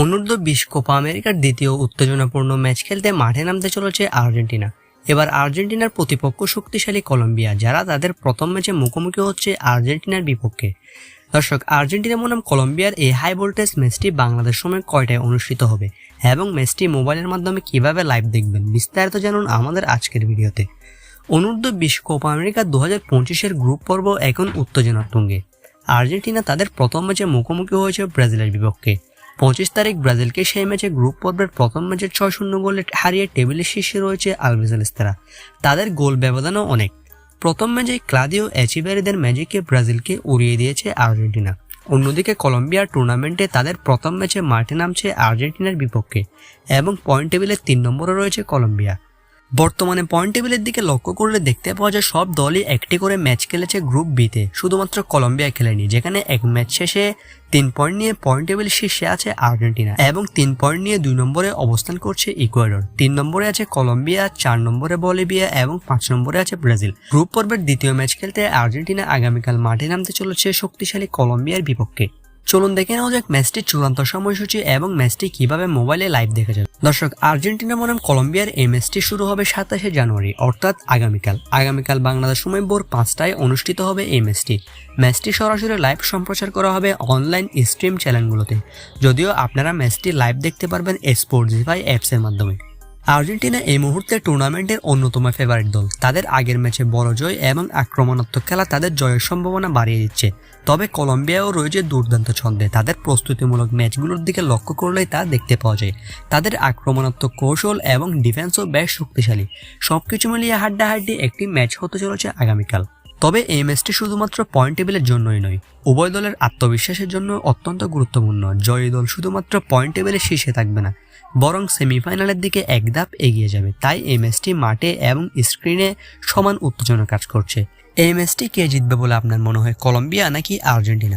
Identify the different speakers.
Speaker 1: অনূর্ধ্ব বিশ কোপা আমেরিকার দ্বিতীয় উত্তেজনাপূর্ণ ম্যাচ খেলতে মাঠে নামতে চলেছে আর্জেন্টিনা। এবার আর্জেন্টিনার প্রতিপক্ষ শক্তিশালী কলম্বিয়া, যারা তাদের প্রথম ম্যাচে মুখোমুখি হচ্ছে আর্জেন্টিনার বিপক্ষে। দর্শক, আর্জেন্টিনা বনাম কলম্বিয়ার এই হাই ভোল্টেজ ম্যাচটি বাংলাদেশ সময় কয়টায় অনুষ্ঠিত হবে এবং ম্যাচটি মোবাইলের মাধ্যমে কীভাবে লাইভ দেখবেন বিস্তারিত জানুন আমাদের আজকের ভিডিওতে। অনূর্ধ্ব বিশ কোপা আমেরিকা দু হাজার পঁচিশের গ্রুপ পর্ব এখন উত্তেজনার তুঙ্গে। আর্জেন্টিনা তাদের প্রথম ম্যাচে মুখোমুখি হয়েছে ব্রাজিলের বিপক্ষে। পঁচিশ তারিখ ব্রাজিলকে সেই ম্যাচে গ্রুপ পর্বের প্রথম ম্যাচে ছয় শূন্য গোলে হারিয়ে টেবিলের শীর্ষে রয়েছে আলভেজালেস্তারা তাদের গোল ব্যবধানও অনেক। প্রথম ম্যাচে ক্লাদিও অ্যাচিভারিদের ম্যাজিকে ব্রাজিলকে উড়িয়ে দিয়েছে আর্জেন্টিনা। অন্যদিকে কলম্বিয়ার টুর্নামেন্টে তাদের প্রথম ম্যাচে মাঠে নামছে আর্জেন্টিনার বিপক্ষে এবং পয়েন্ট টেবিলের তিন নম্বরে রয়েছে কলম্বিয়া। বর্তমানে পয়েন্ট টেবিলের দিকে লক্ষ্য করলে দেখতে পাওয়া যায় সব দলই একটি করে ম্যাচ খেলেছে গ্রুপ বিতে শুধুমাত্র কলম্বিয়া খেলেনি, যেখানে এক ম্যাচ শেষে তিন পয়েন্ট নিয়ে পয়েন্ট টেবিল শীর্ষে আছে আর্জেন্টিনা এবং তিন পয়েন্ট নিয়ে দুই নম্বরে অবস্থান করছে ইকুয়েডর তিন নম্বরে আছে কলম্বিয়া চার নম্বরে বলিভিয়া এবং পাঁচ নম্বরে আছে ব্রাজিল গ্রুপ পর্বের দ্বিতীয় ম্যাচ খেলতে আর্জেন্টিনা আগামীকাল মাঠে নামতে চলেছে শক্তিশালী কলম্বিয়ার বিপক্ষে। চলুন দেখে নেওয়া যাক ম্যাচটির চূড়ান্ত সময়সূচি এবং ম্যাচটি কীভাবে মোবাইলে লাইভ দেখা যাবে দর্শক আর্জেন্টিনা বনাম কলম্বিয়ার এই ম্যাচটি শুরু হবে সাতাশে জানুয়ারি, অর্থাৎ আগামীকাল। আগামীকাল বাংলাদেশ সময় ভোর পাঁচটায় অনুষ্ঠিত হবে এই ম্যাচটি। ম্যাচটি সরাসরি লাইভ সম্প্রচার করা হবে অনলাইন স্ট্রিম চ্যানেলগুলোতে যদিও আপনারা ম্যাচটি লাইভ দেখতে পারবেন স্পোর্টসিফাই অ্যাপসের মাধ্যমে। আর্জেন্টিনা এই মুহূর্তে টুর্নামেন্টের অন্যতম ফেভারিট দল। তাদের আগের ম্যাচে বড় জয় এবং আক্রমণাত্মক খেলা তাদের জয়ের সম্ভাবনা বাড়িয়ে দিচ্ছে। তবে কলম্বিয়াও রয়েছে দুর্দান্ত ছন্দে। তাদের প্রস্তুতিমূলক ম্যাচগুলোর দিকে লক্ষ্য করলেই তা দেখতে পাওয়া যায়। তাদের আক্রমণাত্মক কৌশল এবং ডিফেন্সও বেশ শক্তিশালী। সবকিছু মিলিয়ে হাড্ডাহাড্ডি একটি ম্যাচ হতে চলেছে আগামীকাল। তবে এই শুধুমাত্র পয়েন্ট টেবিলের জন্যই নয়, উভয় দলের আত্মবিশ্বাসের জন্য অত্যন্ত গুরুত্বপূর্ণ। জয়ী দল শুধুমাত্র পয়েন্ট টেবিলের শীর্ষে থাকবে না, বরং সেমিফাইনালের দিকে এক ধাপ এগিয়ে যাবে। তাই এই ম্যাচটি মাঠে এবং স্ক্রিনে সমান উত্তেজনা কাজ করছে। এই ম্যাচটি কে জিতবে বলে আপনার মনে হয়, কলম্বিয়া নাকি আর্জেন্টিনা?